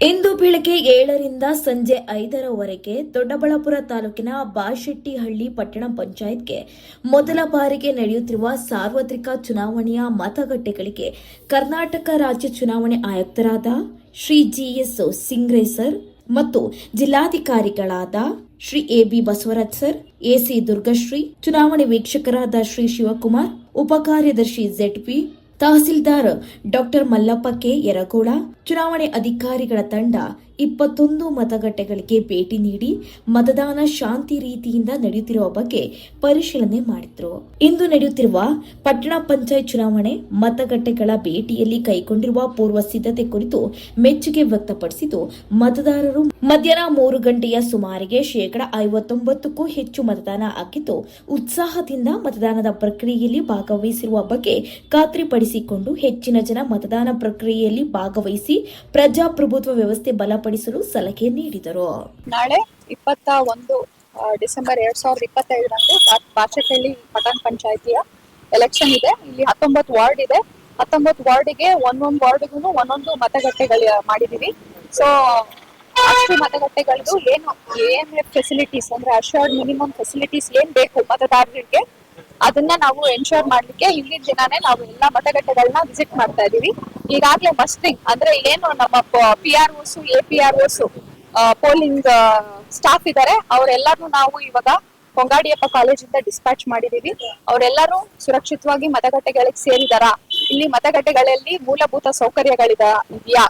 ಇಂದು ಬೆಳಗ್ಗೆ ಏಳರಿಂದ ಸಂಜೆ ಐದರವರೆಗೆ ದೊಡ್ಡಬಳ್ಳಾಪುರ ತಾಲೂಕಿನ ಬಾಶೆಟ್ಟಿಹಳ್ಳಿ ಪಟ್ಟಣ ಪಂಚಾಯತ್ಗೆ ಮೊದಲ ಬಾರಿಗೆ ನಡೆಯುತ್ತಿರುವ ಸಾರ್ವತ್ರಿಕ ಚುನಾವಣೆಯ ಮತಗಟ್ಟೆಗಳಿಗೆ ಕರ್ನಾಟಕ ರಾಜ್ಯ ಚುನಾವಣೆ ಆಯುಕ್ತರಾದ ಶ್ರೀ ಜಿಎಸ್ ಸಿಂಗ್ರೇಸರ್ ಮತ್ತು ಜಿಲ್ಲಾಧಿಕಾರಿಗಳಾದ Shri A B Basavaraj sir AC Durgashri, ಚುನಾವಣೆ ವೀಕ್ಷಕರಾದ Shri Shivakumar ಉಪಕಾರ್ಯದರ್ಶಿ ZP tahsildar doctor Mallappa K Yaragola ಚುನಾವಣೆ ಅಧಿಕಾರಿಗಳ ತಂಡ ಇಪ್ಪತ್ತೊಂದು ಮತಗಟ್ಟೆಗಳಿಗೆ ಭೇಟಿ ನೀಡಿ ಮತದಾನ ಶಾಂತಿ ರೀತಿಯಿಂದ ನಡೆಯುತ್ತಿರುವ ಬಗ್ಗೆ ಪರಿಶೀಲನೆ ಮಾಡಿದ್ರು. ಇಂದು ನಡೆಯುತ್ತಿರುವ ಪಟ್ಟಣ ಪಂಚಾಯತ್ ಚುನಾವಣೆ ಮತಗಟ್ಟೆಗಳ ಭೇಟಿಯಲ್ಲಿ ಕೈಗೊಂಡಿರುವ ಪೂರ್ವ ಸಿದ್ಧತೆ ಕುರಿತು ಮೆಚ್ಚುಗೆ ವ್ಯಕ್ತಪಡಿಸಿದ್ದು, ಮತದಾರರು ಮಧ್ಯಾಹ್ನ ಮೂರು ಗಂಟೆಯ ಸುಮಾರಿಗೆ ಶೇಕಡ ಐವತ್ತೊಂಬತ್ತಕ್ಕೂ ಹೆಚ್ಚು ಮತದಾನ ಆಗಿದ್ದು, ಉತ್ಸಾಹದಿಂದ ಮತದಾನದ ಪ್ರಕ್ರಿಯೆಯಲ್ಲಿ ಭಾಗವಹಿಸಿರುವ ಬಗ್ಗೆ ಖಾತ್ರಿಪಡಿಸಿಕೊಂಡು ಹೆಚ್ಚಿನ ಜನ ಮತದಾನ ಪ್ರಕ್ರಿಯೆಯಲ್ಲಿ ಭಾಗವಹಿಸಿ ಪ್ರಜಾಪ್ರಭುತ್ವ ವ್ಯವಸ್ಥೆ ಬಲಪಡಿಸಲು ಸಲಹೆ ನೀಡಿದರು. ನಾಳೆ ಇಪ್ಪತ್ತ ಒಂದು ಡಿಸೆಂಬರ್ ಎರಡ್ ಸಾವಿರದ ಇಪ್ಪತ್ತೈದರಂದು ಬಾ- ಬಾಚಕಳ್ಳಿ ಪಟ್ಟಣ ಪಂಚಾಯತಿಯ ಎಲೆಕ್ಷನ್ ಇದೆ. ಇಲ್ಲಿ ಹತ್ತೊಂಬತ್ತು ವಾರ್ಡ್ ಇದೆ. ಹತ್ತೊಂಬತ್ತು ವಾರ್ಡ್ಗೆ ಒಂದೊಂದು ವಾರ್ಡ್ಗೂ ಒಂದೊಂದು ಮತಗಟ್ಟೆಗಳು ಮಾಡಿದೀವಿ. ಸೊ ಅಷ್ಟು ಮತಗಟ್ಟೆಗಳದ್ದು ಏನು, ಏನ್ ಫೆಸಿಲಿಟೀಸ್ ಅಂದ್ರೆ ಅಶೋರ್ಡ್ ಮಿನಿಮಮ್ ಫೆಸಿಲಿಟೀಸ್ ಏನ್ ಬೇಕು ಮತದಾರರಿಗೆ, ಅದನ್ನ ನಾವು ಎನ್ಶೋರ್ ಮಾಡ್ಲಿಕ್ಕೆ ಹಿಂದಿನ ದಿನಾನೇ ನಾವು ಎಲ್ಲಾ ಮತಗಟ್ಟೆಗಳನ್ನ ವಿಸಿಟ್ ಮಾಡ್ತಾ ಇದೀವಿ. ಈಗಾಗ್ಲೇ ಮಸ್ಟಿಂಗ್ ಅಂದ್ರೆ ಏನು ನಮ್ಮ P R Os A P R Os polling staff ಇದ್ದಾರೆ ಅವರೆಲ್ಲರೂ ನಾವು ಇವಾಗ ಕೊಂಗಾಡಿಯಪ್ಪ ಕಾಲೇಜಿಂದ ಡಿಸ್ಪ್ಯಾಚ್ ಮಾಡಿದೀವಿ. ಅವರೆಲ್ಲರೂ ಸುರಕ್ಷಿತವಾಗಿ ಮತಗಟ್ಟೆಗಳಿಗೆ ಸೇರಿದಾರಾ? ಇಲ್ಲಿ ಮತಗಟ್ಟೆಗಳಲ್ಲಿ ಮೂಲಭೂತ ಸೌಕರ್ಯಗಳಿದ ಇದೆಯಾ?